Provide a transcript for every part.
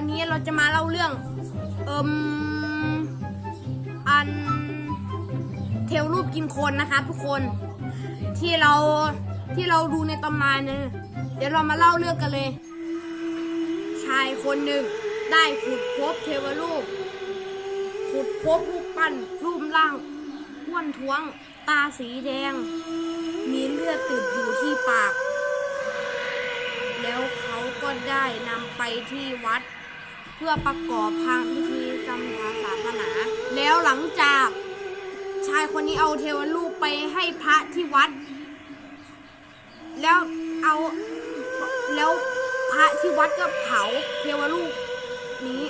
ันนี้เราจะมาเล่าเรื่องเอิมอันเทวรูปกินคนนะครับทุกคนที่เราที่เราดูในตำนานเนี่ยเดี๋ยวเรามาเล่าเรื่องกันเลย ชายคนหนึ่งได้ขุดพบเทวรูปขุดพบรูปปั้นรูปร่างอ้วนท้วง ตาสีแดง มีเลือดติดอยู่ที่ปาก แล้วเขาก็ได้นำไปที่วัด พื่อประกอบทางพิธีกรรมทางศาสนา แล้วหลังจากชายคนนี้เอาเทวรูปไปให้พระที่วัด แล้วเอาแล้วพระที่วัดก็เผาเทวรูปนี้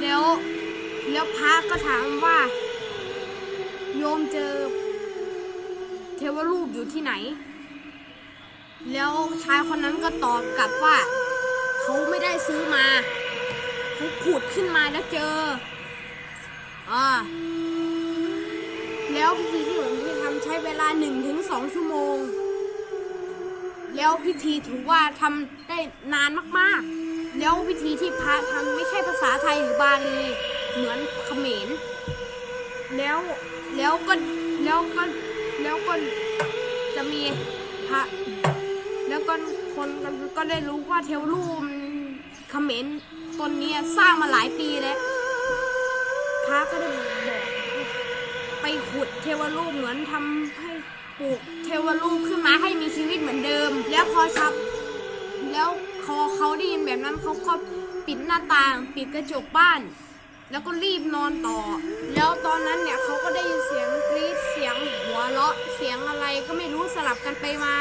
แล้วแล้วพระก็ถามว่า โยมเจอ เทวรูปอยู่ที่ไหน แล้วชายคนนั้นก็ตอบกลับว่า เขาไม่ได้ซื้อมาเขาขุดขึ้นมาแล้วเจออ่าแล้วพิธีที่หลวงพี่ทำใช้เวลาหนึ่งถึงสองชั่วโมง แล้วพิธีถือว่าทำได้นานมากๆ แล้วพิธีที่พระทำไม่ใช่ภาษาไทยหรือบาลีเหมือนเขมรแล้วแล้วก็แล้วก็แล้วก็จะมีพระ แล้วก็คนก็ได้รู้ว่าเทวรูปเขมรตนนี้สร้างมาหลายปีแล้วพระก็ได้บอกไปขุดเทวรูปเหมือนทำให้ปลูกเทวรูปขึ้นมาให้มีชีวิตเหมือนเดิม แล้วพอชับ แล้วพอเขาได้ยินแบบนั้นเขาก็ปิดหน้าต่าง ปิดกระจกบ้าน แล้วก็รีบนอนต่อ แล้วตอนนั้นเนี่ยเขาก็ได้ยินเสียงกรี๊ดเสียงหัวเราะเสียงอะไรก็ไม่รู้สลับกันไปมา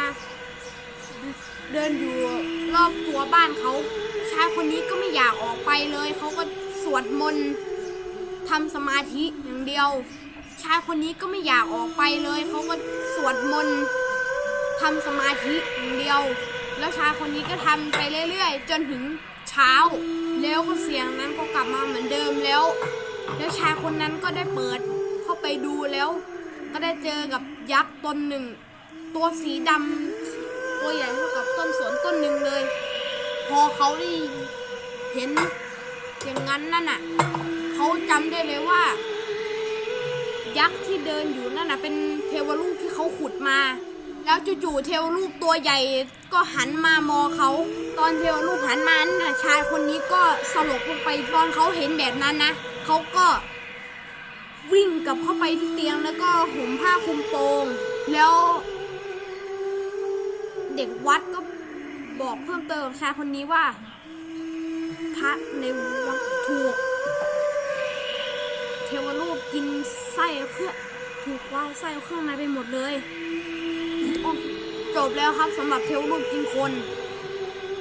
เดินอยู่รอบตัวบ้านเขาชายคนนี้ก็ไม่อยากออกไปเลย เขาก็สวดมนต์ทำสมาธิอย่างเดียว ชายคนนี้ก็ไม่อยากออกไปเลย เขาก็สวดมนต์ทำสมาธิอย่างเดียว แล้วชายคนนี้ก็ทำไปเรื่อย ๆ จนถึงเช้า แล้วก็เสียงนั้นก็กลับมาเหมือนเดิมแล้ว แล้วชายคนนั้นก็ได้เปิดเข้าไปดูแล้ว ก็ได้เจอกับยักษ์ตนหนึ่ง ตัวสีดำ ตัวใหญ่เท่ากับต้นสวนต้นหนึ่งเลย พอเขาได้เห็นอย่างนั้นนั่นน่ะเขาจำได้เลยว่า ยักษ์ที่เดินอยู่นั่นน่ะเป็นเทวรูปที่เขาขุดมา แล้วจู่ๆเทวรูปตัวใหญ่ก็หันมามองเขาตอนเทวรูปหันมานั่นน่ะชายคนนี้ก็สลบลงไปตอนเขาเห็นแบบนั้นนะเขาก็วิ่งกลับเข้าไปที่เตียงแล้วก็ห่มผ้าคลุมโปงแล้ว เด็กวัดก็บอกเพิ่มเติมชายคนนี้ว่า พระในวัดถูก เทวรูปกินไส้เครื่องถูกว้าไส้เครื่องในไปหมดเลยจบแล้วครับสำหรับเทวรูปกินคน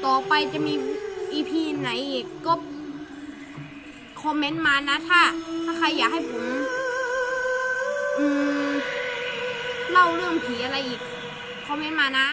ต่อไปจะมีอีพีไหนอีกก็คอมเมนต์มานะถ้า ถ้าใครอยากให้ผม อืม เล่าเรื่องผีอะไรอีก คอมเมนต์มานะ